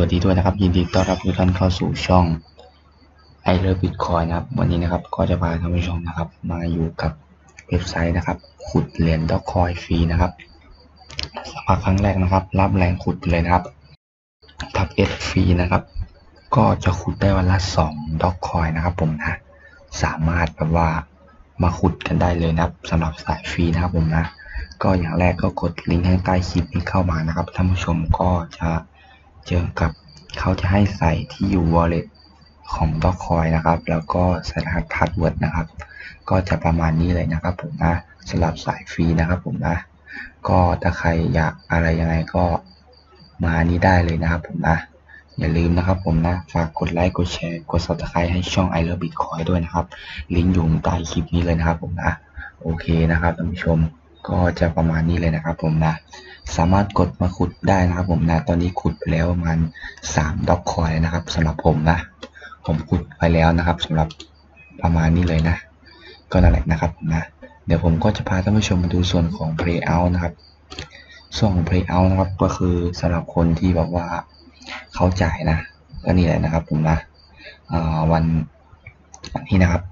วัสดีด้วยนะครับ ยินดีต้อนรับทุกท่านเข้าสู่ช่อง i l o v e Bitcoin นะครับ วันนี้นะครับก็จะพาท่านผู้ชมนะครับ มาอยู่กับเว็บไซต์นะครับ ขุดเหรียญดอกคอยฟรีนะครับสมัครครั้งแรกนะครับ รับแรงขุดเลยนะครับทับเอสฟรีนะครับ ก็จะขุดได้วันละ2ดอกคอยนะครับ ผมนะ สามารถแบบว่ามาขุดกันได้เลยนะครับสำหรับสายฟรีนะครับผมนะ ก็อย่างแรกก็กดลิงก์ข้างใต้คลิปนี้เข้ามานะครับท่านผู้ชมก็จะ เจอกับเขาจะให้ใส่ที่อยู่ wallet ของดอกคอยนะครับ แล้วก็ใส่รหัสพาสเวิร์ดนะครับ ก็จะประมาณนี้เลยนะครับผมนะสำหรับสายฟรีนะครับผมนะ ก็ถ้าใครอยากอะไรยังไงก็มานี้ได้เลยนะครับผมนะ อย่าลืมนะครับผมนะ ฝากกดไลค์ กดแชร์ กด subscribe ให้ช่อง i love bitcoin ด้วยนะครับ ลิงก์อยู่ใต้คลิปนี้เลยนะครับผมนะ โอเคนะครับท่านผู้ชม ก็จะประมาณนี้เลยนะครับผมนะ สามารถกดมาขุดได้นะครับผมนะ ตอนนี้ขุดไปแล้วประมาณ3ด็อกคอยนะครับสำหรับผมนะ ผมขุดไปแล้วนะครับสำหรับประมาณนี้เลยนะ ก็นั่นแหละนะครับนะ เดี๋ยวผมก็จะพาท่านผู้ชมมาดูส่วนของ play out นะครับ ส่วนของ play out นะครับ ก็คือสำหรับคนที่แบบว่าเขาจ่ายนะ ก็นี่แหละนะครับผมนะวันนี้นะครับ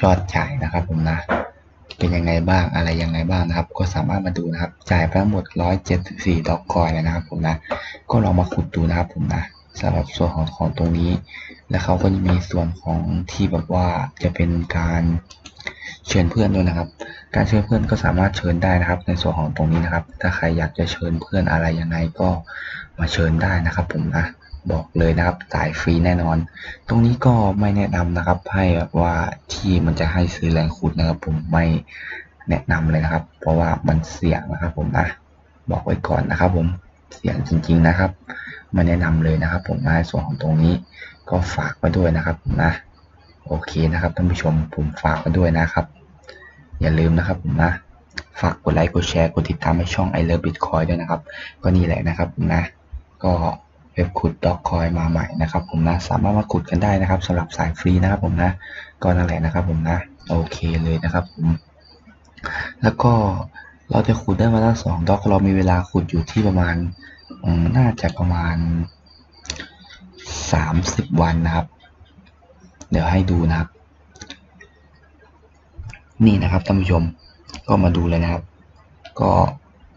ยอดจ่ายนะครับผมนะ เป็นยังไงบ้างอะไรยังไงบ้างนะครับ ก็สามารถมาดูนะครับ จ่ายไปทั้งหมด 174ดอกคอยเลยนะครับผมนะ ก็ลองมาขุดดูนะครับผมนะสำหรับส่วนของของตรงนี้ แล้วเขาก็จะมีส่วนของที่แบบว่าจะเป็นการเชิญเพื่อนด้วยนะครับ การเชิญเพื่อนก็สามารถเชิญได้นะครับ ในส่วนของตรงนี้นะครับ ถ้าใครอยากจะเชิญเพื่อนอะไรยังไงก็มาเชิญได้นะครับผมนะ บอกเลยนะครับจ่ายฟรีแน่นอน ตรงนี้ก็ไม่แนะนำนะครับ ให้แบบว่าที่มันจะให้ซื้อแรงขุดนะครับ ผมไม่แนะนำเลยนะครับ เพราะว่ามันเสี่ยงนะครับ ผมนะบอกไว้ก่อนนะครับ ผมเสี่ยงจริง ๆนะครับไม่แนะนำเลยนะครับ ผมในส่วนของตรงนี้ก็ฝากไว้ด้วยนะครับผมนะโอเคนะครับท่านผู้ชมผมฝากไว้ด้วยนะครับ อย่าลืมนะครับผมนะฝากกดไลค์กดแชร์กดติดตามให้ช่อง i love bitcoin ด้วยนะครับ ก็นี่แหละนะครับผมนะก็ ว็บขุดด็อกคอยมาใหม่นะครับผมนะสามารถมาขุดกันได้นะครับสำหรับสายฟรีนะครับผมนะก็นั่นแหละนะครับผมนะโอเคเลยนะครับผมแล้วก็เราจะขุดได้มาละสองด็อกเรามีเวลาขุดอยู่ที่ประมาณน่าจะประมาณสามสิบวันนะครับ เดี๋ยวให้ดูนะครับ นี่นะครับท่านผู้ชมก็มาดูเลยนะครับ ก็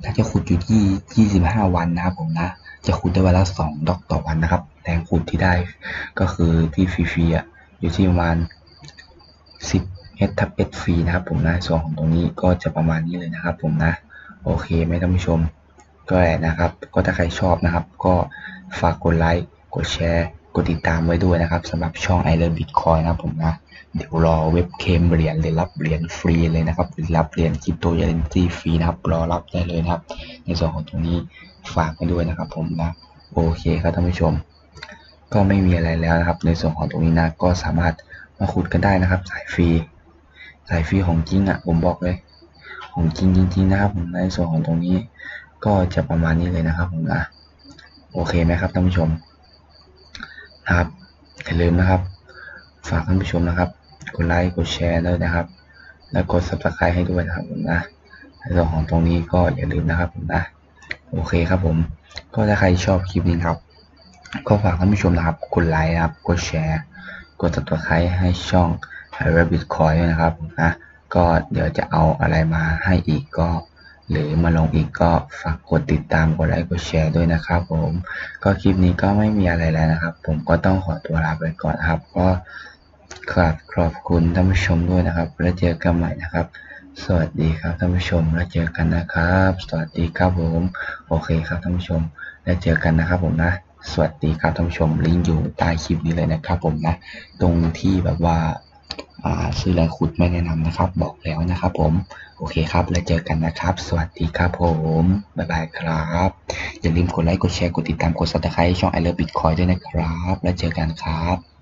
ถ้าจะขุดอยู่ที่ 25 วันนะครับผมนะ จะขุดได้วันละ2ดอกต่อวันนะครับแรงขุดที่ได้ก็คือที่ฟรีๆอยู่ที่ประมาณ10 h ทับ s ฟรีนะครับผมนะส่วนของตรงนี้ก็จะประมาณนี้เลยนะครับผมนะโอเคไหมท่านผู้ชมก็แหละนะครับ ก็ถ้าใครชอบนะครับ ก็ฝากกดไลค์กดแชร์ กดติดตามไว้ด้วยนะครับสำหรับช่อง i love bitcoin นะครับผมนะ เดี๋ยวรอเว็บเคมเหรียญหรือรับเหรียญฟรีเลยนะครับหรือรับเหรียญคริปโตเยนซีฟรีนะครับรอรับได้เลยนะครับ ในส่วนของตรงนี้ฝากไว้ด้วยนะครับ ผมนะโอเคครับท่านผู้ชม ก็ไม่มีอะไรแล้วนะครับ ในส่วนของตรงนี้นะก็สามารถมาขุดกันได้นะครับ สายฟรีสายฟรีของจริงอะผมบอกเลยของจริงจริงๆนะครับผมในส่วนของตรงนี้ ก็จะประมาณนี้เลยนะครับผมนะโอเคไหมครับท่านผู้ชมนะครับอย่าลืมนะครับ ฝากท่านผู้ชมนะครับ กดไลค์ กดแชร์ด้วยนะครับ แล้วกด subscribe ให้ด้วยนะครับผมนะในส่วนของตรงนี้ก็อย่าลืมนะครับผมนะ โอเคครับผม ก็ถ้าใครชอบคลิปนี้ครับ ก็ฝากท่านผู้ชมนะครับ กดไลค์นะครับ กดแชร์ กด subscribe ให้ช่อง r a b i t c o i n ด้วยนะครับนะ ก็เดี๋ยวจะเอาอะไรมาให้อีกก็หรือมาลงอีกก็ฝากกดติดตามกดไลค์กดแชร์ด้วยนะครับผม ก็คลิปนี้ก็ไม่มีอะไรแล้วนะครับ ผมก็ต้องขอตัวลาไปก่อนครับ ก็ ขอบขอบคุณท่านผู้ชมด้วยนะครับ แล้วเจอกันใหม่นะครับ สวัสดีครับท่านผู้ชม แล้วเจอกันนะครับ สวัสดีครับผมโอเคครับท่านผู้ชม แล้วเจอกันนะครับผมนะ สวัสดีครับท่านผู้ชมลิงก์อยู่ใต้คลิปนี้เลยนะครับ ผมนะ ตรงที่แบบว่าอ่าซื้อแรงขุดไม่แนะนำนะครับ บอกแล้วนะครับผม โอเคครับ แล้วเจอกันนะครับ สวัสดีครับผม บ๊ายบายครับ อย่าลืมกดไลค์ กดแชร์ กดติดตาม กดซับสไครต์ช่อง i love bitcoin ด้วยนะครับ แล้วเจอกันครับ